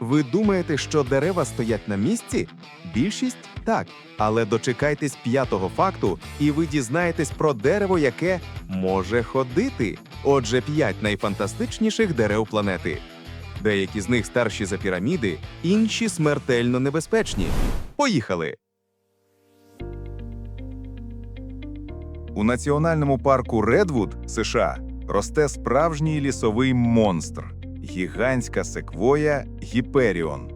Ви думаєте, що дерева стоять на місці? Більшість так. Але дочекайтесь п'ятого факту, і ви дізнаєтесь про дерево, яке може ходити. Отже, п'ять найфантастичніших дерев планети. Деякі з них старші за піраміди, інші смертельно небезпечні. Поїхали! У національному парку Редвуд, США, росте справжній лісовий монстр гігантська секвоя Гіперіон.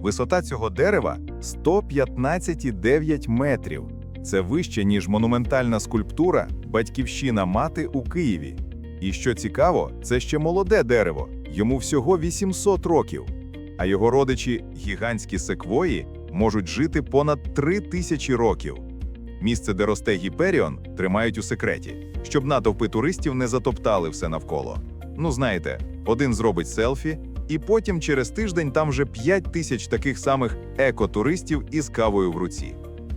Висота цього дерева 115,9 метрів. Це вище, ніж монументальна скульптура Батьківщина мати у Києві. І що цікаво, це ще молоде дерево, йому всього 800 років. А його родичі, гігантські секвої, можуть жити понад 3 тисячі років. Місце, де росте гіперіон, тримають у секреті, щоб натовпи туристів не затоптали все навколо. Ну знаєте, один зробить селфі, і потім через тиждень там вже 5 тисяч таких самих екотуристів із кавою в руці.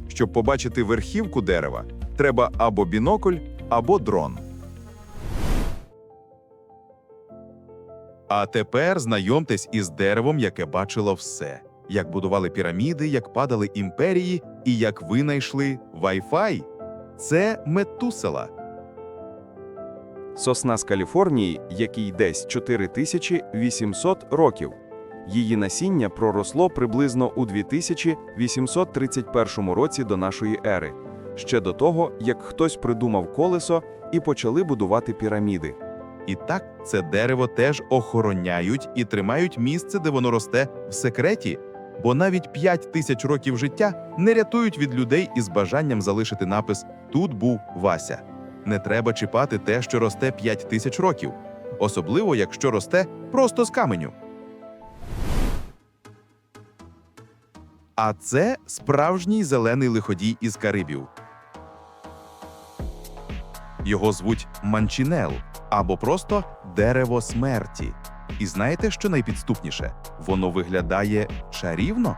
Щоб побачити верхівку дерева, треба або бінокль, або дрон. А тепер знайомтесь із деревом, яке бачило все: як будували піраміди, як падали імперії і як винайшли Wi-Fi. Це метусела. Сосна з Каліфорнії, якій десь 4800 років. Її насіння проросло приблизно у 2831 році до нашої ери, ще до того, як хтось придумав колесо і почали будувати піраміди. І так це дерево теж охороняють і тримають місце, де воно росте в секреті, бо навіть 5 тисяч років життя не рятують від людей із бажанням залишити напис Тут був Вася. Не треба чіпати те, що росте 5 тисяч років, особливо якщо росте просто з каменю. А це справжній зелений лиходій із Карибів. Його звуть манчінел або просто дерево смерті. І знаєте, що найпідступніше? Воно виглядає чарівно.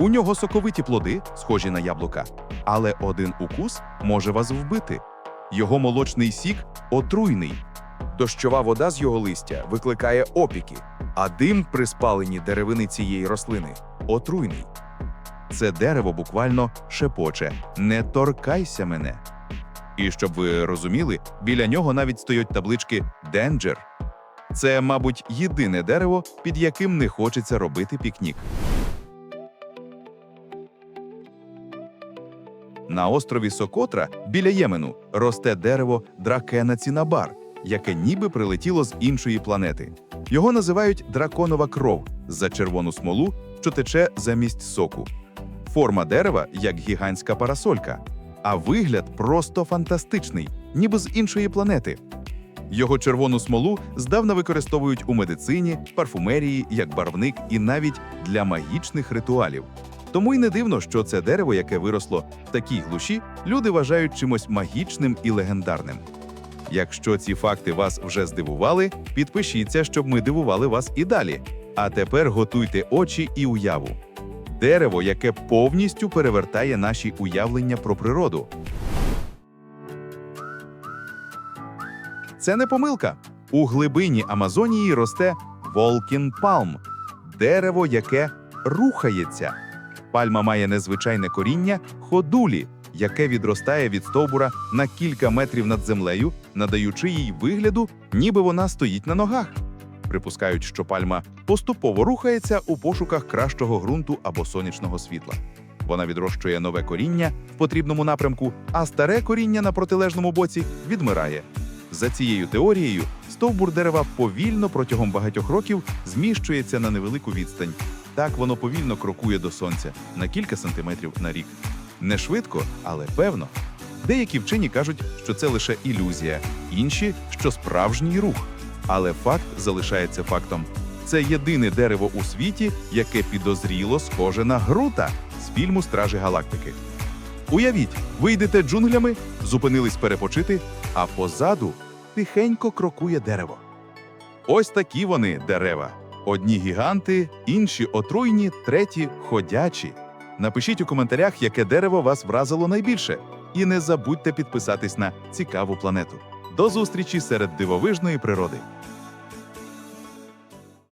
У нього соковиті плоди, схожі на яблука, але один укус може вас вбити. Його молочний сік отруйний. Дощова вода з його листя викликає опіки, а дим при спаленні деревини цієї рослини отруйний. Це дерево буквально шепоче: не торкайся мене. І щоб ви розуміли, біля нього навіть стоять таблички Danger. Це, мабуть, єдине дерево, під яким не хочеться робити пікнік. На острові Сокотра біля Ємену росте дерево дракена цінабар, яке ніби прилетіло з іншої планети. Його називають драконова кров за червону смолу, що тече замість соку. Форма дерева як гігантська парасолька, а вигляд просто фантастичний, ніби з іншої планети. Його червону смолу здавна використовують у медицині, парфумерії, як барвник і навіть для магічних ритуалів. Тому й не дивно, що це дерево, яке виросло в такій глуші, люди вважають чимось магічним і легендарним. Якщо ці факти вас вже здивували, підпишіться, щоб ми дивували вас і далі. А тепер готуйте очі і уяву. Дерево, яке повністю перевертає наші уявлення про природу. Це не помилка. У глибині Амазонії росте Волкін Палм дерево, яке рухається. Пальма має незвичайне коріння ходулі, яке відростає від стовбура на кілька метрів над землею, надаючи їй вигляду, ніби вона стоїть на ногах. Припускають, що пальма поступово рухається у пошуках кращого ґрунту або сонячного світла. Вона відрощує нове коріння в потрібному напрямку, а старе коріння на протилежному боці відмирає. За цією теорією, стовбур дерева повільно протягом багатьох років зміщується на невелику відстань. Так воно повільно крокує до сонця на кілька сантиметрів на рік. Не швидко, але певно. Деякі вчені кажуть, що це лише ілюзія, інші, що справжній рух. Але факт залишається фактом. Це єдине дерево у світі, яке підозріло схоже на грута з фільму Стражі Галактики. Уявіть, ви йдете джунглями, зупинились перепочити, а позаду тихенько крокує дерево. Ось такі вони дерева. Одні гіганти, інші отруйні, треті ходячі. Напишіть у коментарях, яке дерево вас вразило найбільше. І не забудьте підписатись на цікаву планету. До зустрічі серед дивовижної природи.